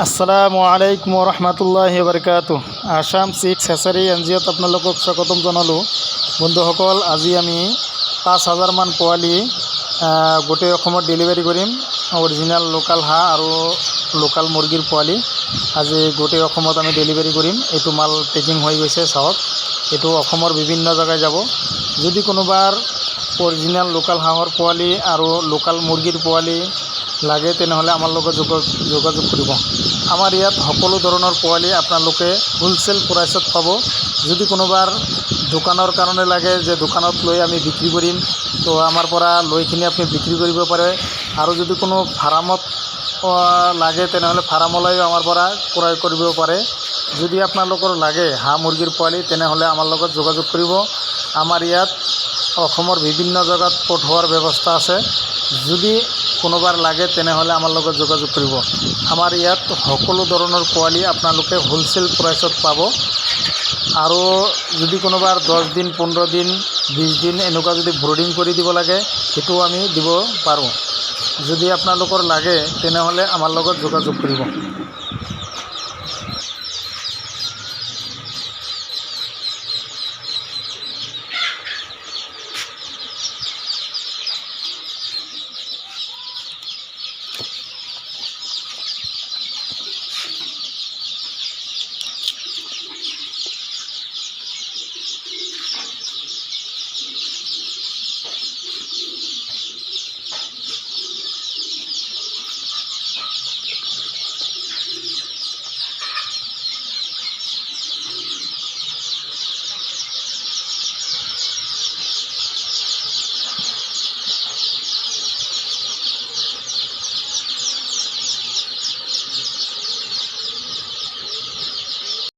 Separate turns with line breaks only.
আসসালামু আলাইকুম ৰহমতুল্লাহি বাৰকাত আছাম চিট হেচাৰী এন জি অ'ত আপোনালোকক স্বাগতম জনালোঁ। বন্ধুসকল, আজি আমি পাঁচ হাজাৰমান পোৱালি গোটেই অসমত ডেলিভাৰী কৰিম। অৰিজিনেল লোকেল হাঁহ আৰু লোকেল মুৰ্গীৰ পোৱালি। আজি গোটেই অসমত আমি ডেলিভাৰী কৰিম। এইটো মাল পেকিং হৈ গৈছে, চাওক। এইটো অসমৰ বিভিন্ন জেগাই যাব। যদি কোনোবাৰ অৰিজিনেল লোকেল হাঁহৰ পোৱালি আৰু লোকেল মুৰ্গীৰ পোৱালি লাগে, তেনেহ'লে আমাৰ লগত যোগ- যোগাযোগ কৰিব। আমাৰ ইয়াত সকলো ধৰণৰ পোৱালি আপোনালোকে হোলচেল প্ৰাইচত পাব। যদি কোনোবাৰ দোকানৰ কাৰণে লাগে, যে দোকানত লৈ আমি বিক্ৰী কৰিম, তো আমাৰ পৰা লৈ কিনি আপুনি বিক্ৰী কৰিব পাৰে। আৰু যদি কোনো ফাৰ্মত লাগে, তেনেহ'লে ফাৰ্মলৈও আমাৰ পৰা ক্ৰয় কৰিব পাৰে। যদি আপোনালোকৰ লাগে হাঁহ মুৰ্গীৰ পোৱালি, তেনেহ'লে আমাৰ লগত যোগাযোগ কৰিব। আমাৰ ইয়াত অসমৰ বিভিন্ন জেগাত পঠোৱাৰ ব্যৱস্থা আছে। যদি কোনোবাৰ লাগে, তেনেহ'লে আমাৰ লগত যোগাযোগ কৰিব। আমাৰ ইয়াত সকলো ধৰণৰ পোৱালি আপোনালোকে হোলচেল প্ৰাইচত পাব। আৰু যদি কোনোবাৰ দহ দিন, পোন্ধৰ দিন বিছ দিন এনেকুৱা যদি ব্ৰডিং কৰি দিব লাগে, সেইটোও আমি দিব পাৰোঁ। যদি আপোনালোকৰ লাগে, তেনেহ'লে আমাৰ লগত যোগাযোগ কৰিব।